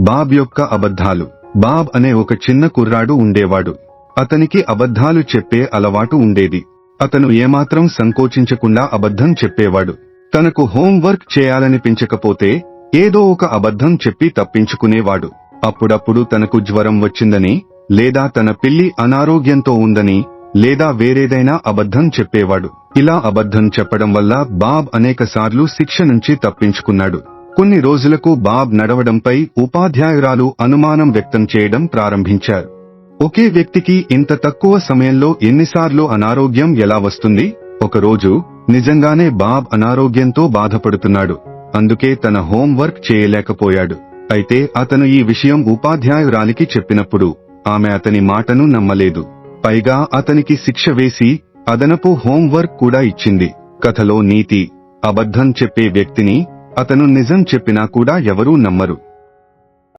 Bob యొక్క అబద్ధాలు. Bob అనే ఒక చిన్న కుర్రాడు ఉండేవాడు. అతనికి అబద్ధాలు చెప్పే అలవాటు ఉండేది. అతను ఏమాత్రం సంకోచించకుండా అబద్ధం చెప్పేవాడు. తనకు హోంవర్క్ చేయాలనిపించకపోతే ఏదో ఒక అబద్ధం చెప్పి తప్పించుకునేవాడు. అప్పుడప్పుడు తనకు జ్వరం వచ్చిందని లేదా తన పిల్లి అనారోగ్యంతో ఉందని లేదా వేరేదైనా అబద్ధం చెప్పేవాడు. ఇలా అబద్ధం చెప్పడం వల్ల బాబ్ అనేకసార్లు శిక్ష నుంచి తప్పించుకున్నాడు. కొన్ని రోజులకు బాబ్ నడవడంపై ఉపాధ్యాయురాలు అనుమానం వ్యక్తం చేయడం ప్రారంభించారు. ఒకే వ్యక్తికి ఇంత తక్కువ సమయంలో ఎన్నిసార్లు అనారోగ్యం ఎలా వస్తుంది? ఒకరోజు నిజంగానే బాబ్ అనారోగ్యంతో బాధపడుతున్నాడు. అందుకే తన హోంవర్క్ చేయలేకపోయాడు. అయితే అతను ఈ విషయం ఉపాధ్యాయురాలికి చెప్పినప్పుడు ఆమె అతని మాటను నమ్మలేదు. పైగా అతనికి శిక్ష వేసి అదనపు హోంవర్క్ కూడా ఇచ్చింది. కథలో నీతి అబద్ధం చెప్పే వ్యక్తిని అతను నిజం చెప్పినా కూడా ఎవరూ నమ్మరు.